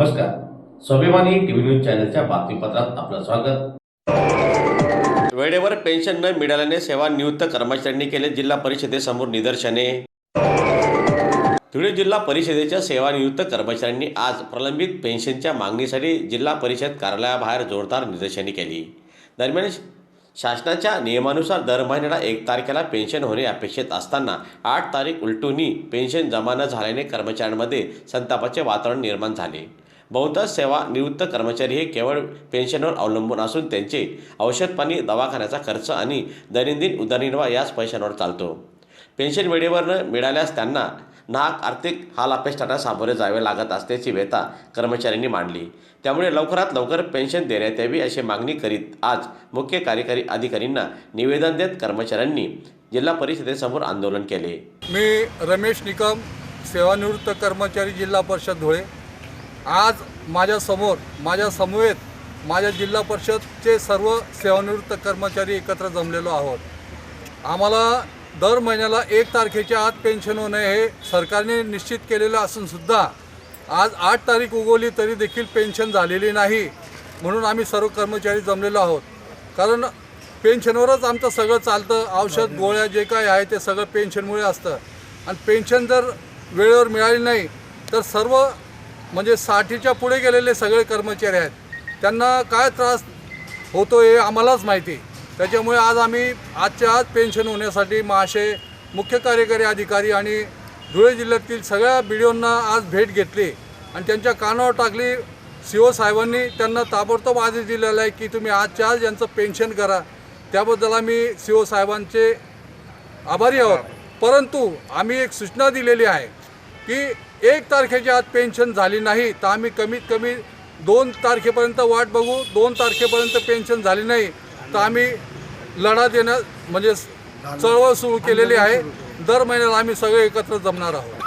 नमस्कार. स्वाभिमानी TV news चॅनलच्या बातमीपत्रात आपलं स्वागत. वेळेवर पेन्शन न मिळाल्याने सेवानिवृत्त कर्मचाऱ्यांनी केले जिल्हा परिषदेसमोर निदर्शने. धुळे जिल्हा परिषदेच्या सेवानिवृत्त कर्मचाऱ्यांनी आज प्रलंबित पेन्शनच्या मागणीसाठी जिल्हा परिषद कार्यालयाबाहेर जोरदार निदर्शने केली. दरम्यान शासनाच्या नियमानुसार दर महिन्याला एक तारखेला पेन्शन होणे अपेक्षित असताना आठ तारीख उलटूनही पेन्शन जमा न झाल्याने कर्मचाऱ्यांमध्ये संतापाचे वातावरण निर्माण झाले. बहुतांश सेवानिवृत्त कर्मचारी हे केवळ पेन्शनवर अवलंबून असून त्यांचे औषध पाणी दवाखान्याचा खर्च आणि दैनंदिन उदरनिर्वाह याच पैशांवर चालतो. पेन्शन वेळेवर न मिळाल्यास त्यांना नाहक आर्थिक हाल अपेष्टांना सामोरे जावे लागत असल्याची व्यथा कर्मचाऱ्यांनी मांडली. त्यामुळे लवकरात लवकर पेन्शन देण्यात यावी अशी मागणी करीत आज मुख्य कार्यकारी अधिकारींना निवेदन देत कर्मचाऱ्यांनी जिल्हा परिषदेसमोर आंदोलन केले. मी रमेश निकम सेवानिवृत्त कर्मचारी जिल्हा परिषद धुळे. आज माझ्यासमोर माझ्या समवेत माझ्या जिल्हा परिषदचे सर्व सेवानिवृत्त कर्मचारी एकत्र जमलेलो आहोत. आम्हाला दर महिन्याला एक तारखेच्या आत पेन्शन होणे हे सरकारने निश्चित केलेलं असूनसुद्धा आज आठ तारीख उगवली तरी देखील पेन्शन झालेली नाही म्हणून आम्ही सर्व कर्मचारी जमलेलो आहोत. कारण पेन्शनवरच आमचं सगळं चालतं औषध गोळ्या जे काय आहे ते सगळं पेन्शनमुळे असतं. आणि पेन्शन जर वेळेवर मिळाली नाही तर सर्व म्हणजे साठीच्या पुढे गेलेले सगळे कर्मचारी आहेत. त्यांना काय त्रास होतो हे आम्हालाच माहिती त्याच्यामुळे आज आम्ही आजच्या आज पेन्शन होण्यासाठी महाशय मुख्य कार्यकारी अधिकारी आणि धुळे जिल्ह्यातील सगळ्या बी आज भेट घेतली आणि त्यांच्या कानावर टाकली सी ओ साहेबांनी. त्यांना ताबडतोब आदेश दिलेला आहे की तुम्ही आजच्या आज यांचं पेन्शन करा. त्याबद्दल आम्ही सी ओ साहेबांचे आभारी आहोत. परंतु आम्ही एक सूचना दिलेली आहे. की एक तारखेच्या आत पेन्शन झाली नाही तर आम्ही कमीत कमी दोन तारखेपर्यंत वाट बघू दोन तारखेपर्यंत पेन्शन झाली नाही तर आम्ही लढा देणं म्हणजे चळवळ सुरू केलेली आहे. दर महिन्याला आम्ही सगळे एकत्र जमणार आहोत.